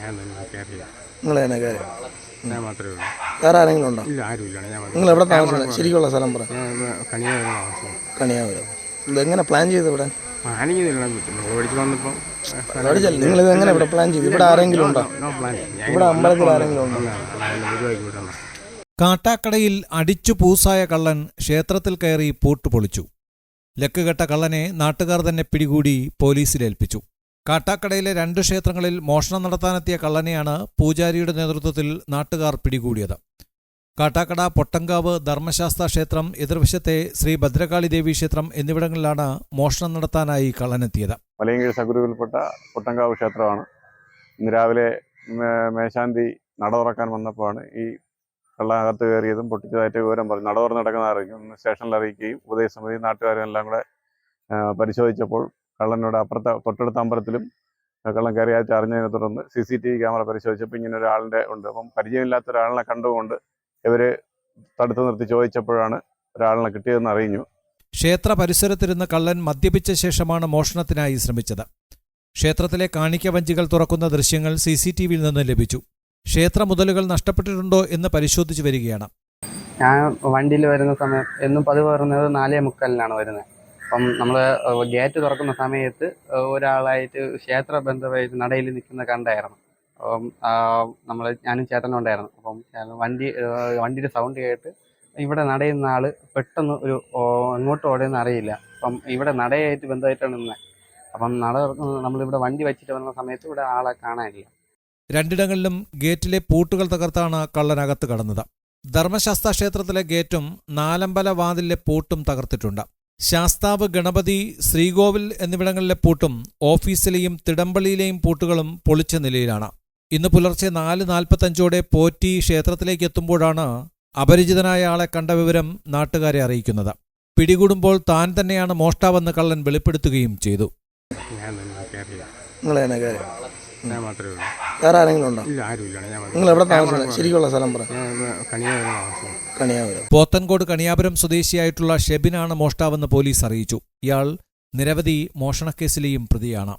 ഞാൻ തന്നെ നിങ്ങൾ തന്നെ കയറി ഞാൻ മാത്രമേ ഉള്ളൂ. വേറെ ആരെങ്കിലും ഉണ്ടോ? ഇല്ല ആരുമില്ല ഞാൻ നിങ്ങൾ എവിടെ താമസിക്കുന്നത്? ശരിക്കുള്ള സ്ഥലം പറ. ഞാൻ കണിയായിരുന്നു താമസം കണിയാപുരം ഇതെങ്ങനെ പ്ലാൻ ചെയ്ത് ഇവിടെ? പ്ലാനിങ്ങില്ല ഓടിച്ച് വന്നപ്പോൾ പഠിച്ചല്ലേ നിങ്ങൾ ഇത് എങ്ങനെ ഇവിടെ പ്ലാൻ ചെയ്തു? ഇവിടെ ആരെങ്കിലും ഉണ്ടോ? നോ പ്ലാൻ ഇവിടെ അമ്പലത്തിൽ ആരെങ്കിലും ഉണ്ടോ? കാട്ടാക്കടയിൽ അടിച്ചു പൂസായ കള്ളൻ ക്ഷേത്രത്തിൽ കയറി പൂട്ട് പൊളിച്ചു. ലക്കുകെട്ട കള്ളനെ നാട്ടുകാർ തന്നെ പിടികൂടി പോലീസിലേൽപ്പിച്ചു കാട്ടാക്കടയിലെ രണ്ട് ക്ഷേത്രങ്ങളിൽ മോഷണം നടത്താനെത്തിയ കള്ളനെയാണ് പൂജാരിയുടെ നേതൃത്വത്തിൽ നാട്ടുകാർ പിടികൂടിയത്. കാട്ടാക്കട പൊട്ടങ്കാവ് ധർമ്മശാസ്ത്ര ക്ഷേത്രം എതിർവശത്തെ ശ്രീ ഭദ്രകാളി ദേവി ക്ഷേത്രം എന്നിവിടങ്ങളിലാണ് മോഷണം നടത്താനായി കള്ളനെത്തിയത്. മലയങ്കീഴ് സഗുരുവിൽപ്പെട്ട പൊട്ടങ്കാവ് ക്ഷേത്രമാണ്. ഇന്ന് രാവിലെ മേശാന്തി നട തുറക്കാൻ വന്നപ്പോഴാണ് ഈ കള്ളകത്ത് കയറിയതും പൊട്ടിച്ചതായിട്ട് വിവരം പറഞ്ഞു. നട തുറന്ന് നടക്കുന്ന അറിയിക്കും സ്റ്റേഷനിൽ അറിയിക്കുകയും ഉദയസമിതി നാട്ടുകാരും എല്ലാം കൂടെ പരിശോധിച്ചപ്പോൾ കള്ളനോട് അപ്പുറത്തെ തൊട്ടടുത്ത അമ്പലത്തിലും കള്ളൻ കയറിയായിട്ട് അറിഞ്ഞതിനെ തുടർന്ന് C C T V camera പരിശോധിച്ചപ്പോൾ ഇങ്ങനെ ഒരാളിന്റെ ഉണ്ട്. അപ്പം പരിചയമില്ലാത്ത ഒരാളിനെ കണ്ടുകൊണ്ട് ഇവർ തടുത്തു നിർത്തി ചോദിച്ചപ്പോഴാണ് ഒരാളിനെ കിട്ടിയതെന്ന് അറിഞ്ഞു. ക്ഷേത്ര പരിസരത്തിരുന്ന് കള്ളൻ മദ്യപിച്ച ശേഷമാണ് മോഷണത്തിനായി ശ്രമിച്ചത്. ക്ഷേത്രത്തിലെ കാണിക്ക വഞ്ചികൾ തുറക്കുന്ന ദൃശ്യങ്ങൾ സി സി ടി വിയിൽ നിന്ന് ലഭിച്ചു. ക്ഷേത്ര മുതലുകൾ നഷ്ടപ്പെട്ടിട്ടുണ്ടോ എന്ന് പരിശോധിച്ചു വരികയാണ്. ഞാൻ വണ്ടിയിൽ വരുന്ന സമയം എന്നും പതിവ് വരുന്നത് നാലേ മുക്കാലിനാണ് വരുന്നത്. അപ്പം നമ്മൾ ഗേറ്റ് തുറക്കുന്ന സമയത്ത് ഒരാളായിട്ട് ക്ഷേത്ര ബന്ധമായിട്ട് നടയിൽ നിൽക്കുന്ന കണ്ടായിരുന്നു. അപ്പം നമ്മൾ ഞാനും ചേട്ടനും ഉണ്ടായിരുന്നു. അപ്പം വണ്ടി വണ്ടിയുടെ സൗണ്ട് കേട്ട് ഇവിടെ നടയുന്ന ആൾ പെട്ടെന്ന് ഒരു എങ്ങോട്ട് ഓടുമെന്ന് അറിയില്ല. അപ്പം ഇവിടെ നടയായിട്ട് ബന്ധമായിട്ടാണ് നിന്നത് അപ്പം നട നമ്മളിവിടെ വണ്ടി വെച്ചിട്ട് വന്ന സമയത്ത് ഇവിടെ ആളെ കാണാനില്ല. രണ്ടിടങ്ങളിലും ഗേറ്റിലെ പൂട്ടുകൾ തകർത്താണ് കള്ളനകത്ത് കടന്നത്. ധർമ്മശാസ്ത്ര ക്ഷേത്രത്തിലെ ഗേറ്റും നാലമ്പല വാതിലിലെ പൂട്ടും തകർത്തിട്ടുണ്ട്. ശാസ്താവ് ഗണപതി ശ്രീകോവിൽ എന്നിവിടങ്ങളിലെ പൂട്ടും ഓഫീസിലെയും തിടമ്പള്ളിയിലെയും പൂട്ടുകളും പൊളിച്ച നിലയിലാണ്. ഇന്ന് പുലർച്ചെ നാല് നാൽപ്പത്തഞ്ചോടെ പോറ്റി ക്ഷേത്രത്തിലേക്ക് എത്തുമ്പോഴാണ് അപരിചിതനായ ആളെ കണ്ട വിവരം നാട്ടുകാരെ അറിയിക്കുന്നത്. പിടികൂടുമ്പോൾ താൻ തന്നെയാണ് മോഷ്ടാവെന്ന് കള്ളൻ വെളിപ്പെടുത്തുകയും ചെയ്തു. നിങ്ങൾ തന്നെ കയറി ഞാൻ മാത്രമേ ഉള്ളൂ. വേറെ ആരെങ്കിലും ഉണ്ടോ? ഇല്ല ആരുമില്ല ഞാൻ മാത്രമേ നിങ്ങൾ എവിടെ താമസിക്കുന്നത്? ശരിക്കുള്ള സ്ഥലം പറ. കണിയായിരുന്നു കണിയാപുരം പോത്തൻകോട് കണിയാപുരം സ്വദേശിയായിട്ടുള്ള ഷെബിനാണ് മോഷ്ടാവെന്ന് പോലീസ് അറിയിച്ചു. ഇയാൾ നിരവധി മോഷണക്കേസിലെയും പ്രതിയാണ്.